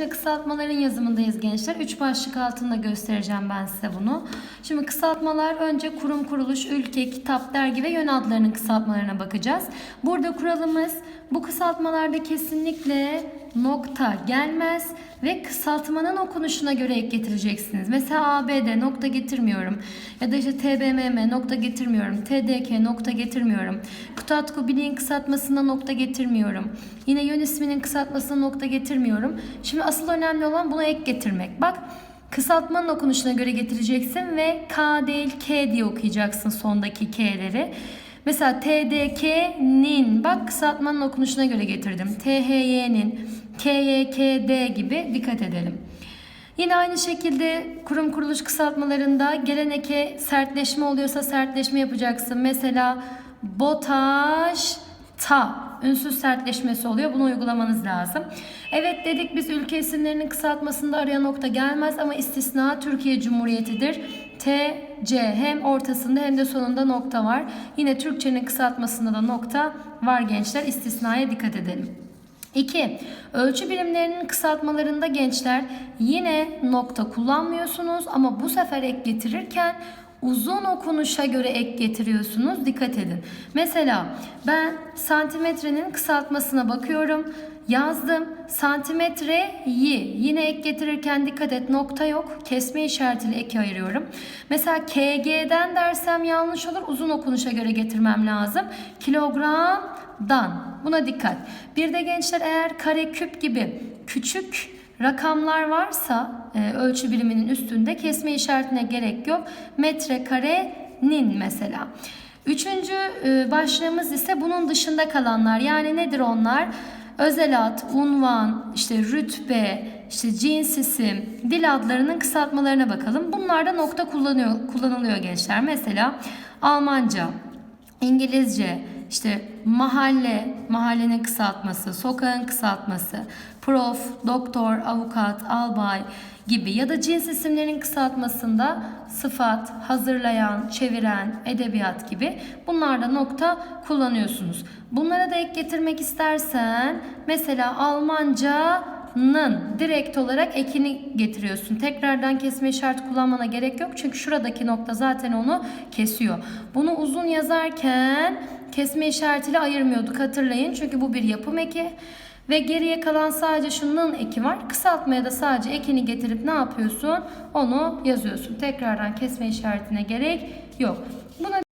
Şimdi kısaltmaların yazımındayız gençler. Üç başlık altında göstereceğim ben size bunu. Şimdi kısaltmalar önce kurum, kuruluş, ülke, kitap, dergi ve yön adlarının kısaltmalarına bakacağız. Burada kuralımız bu kısaltmalarda kesinlikle nokta gelmez ve kısaltmanın okunuşuna göre ek getireceksiniz. Mesela ABD nokta getirmiyorum. Ya da işte TBMM nokta getirmiyorum. TDK nokta getirmiyorum. Kutatku Bilin kısaltmasına nokta getirmiyorum. Yine yön isminin kısaltmasına nokta getirmiyorum. Şimdi asıl önemli olan buna ek getirmek. Bak kısaltmanın okunuşuna göre getireceksin ve K değil K diye okuyacaksın sondaki K'leri. Mesela TDK'nin bak kısaltmanın okunuşuna göre getirdim. THY'nin, KYKD gibi dikkat edelim. Yine aynı şekilde kurum kuruluş kısaltmalarında gelen eke sertleşme oluyorsa sertleşme yapacaksın. Mesela BOTAŞ ta ünsüz sertleşmesi oluyor. Bunu uygulamanız lazım. Evet dedik biz ülke isimlerinin kısaltmasında araya nokta gelmez ama istisna Türkiye Cumhuriyeti'dir. T, C hem ortasında hem de sonunda nokta var. Yine Türkçenin kısaltmasında da nokta var gençler. İstisnaya dikkat edelim. 2. Ölçü birimlerinin kısaltmalarında gençler yine nokta kullanmıyorsunuz ama bu sefer ek getirirken uzun okunuşa göre ek getiriyorsunuz. Dikkat edin. Mesela ben santimetrenin kısaltmasına bakıyorum. Yazdım. Santimetreyi yine ek getirirken dikkat et nokta yok. Kesme işaretiyle eki ayırıyorum. Mesela KG'den dersem yanlış olur. Uzun okunuşa göre getirmem lazım. Kilogramdan. Buna dikkat. Bir de gençler eğer kare küp gibi küçük rakamlar varsa e, ölçü biriminin üstünde kesme işaretine gerek yok. Metrekarenin mesela. Üçüncü e, başlığımız ise bunun dışında kalanlar. Yani nedir onlar? Özel ad, unvan, işte rütbe, işte cins isim, dil adlarının kısaltmalarına bakalım. Bunlarda nokta kullanıyor, kullanılıyor gençler. Mesela Almanca, İngilizce, işte mahalle, mahallenin kısaltması, sokağın kısaltması, prof, doktor, avukat, albay gibi ya da cins isimlerin kısaltmasında sıfat, hazırlayan, çeviren, edebiyat gibi bunlarda nokta kullanıyorsunuz. Bunlara da ek getirmek istersen mesela Almanca'nın direkt olarak ekini getiriyorsun. Tekrardan kesme işareti kullanmana gerek yok. Çünkü şuradaki nokta zaten onu kesiyor. Bunu uzun yazarken kesme işaretiyle ayırmıyorduk hatırlayın. Çünkü bu bir yapım eki. Ve geriye kalan sadece şunun eki var. Kısaltmaya da sadece ekini getirip ne yapıyorsun? Onu yazıyorsun. Tekrardan kesme işaretine gerek yok. Buna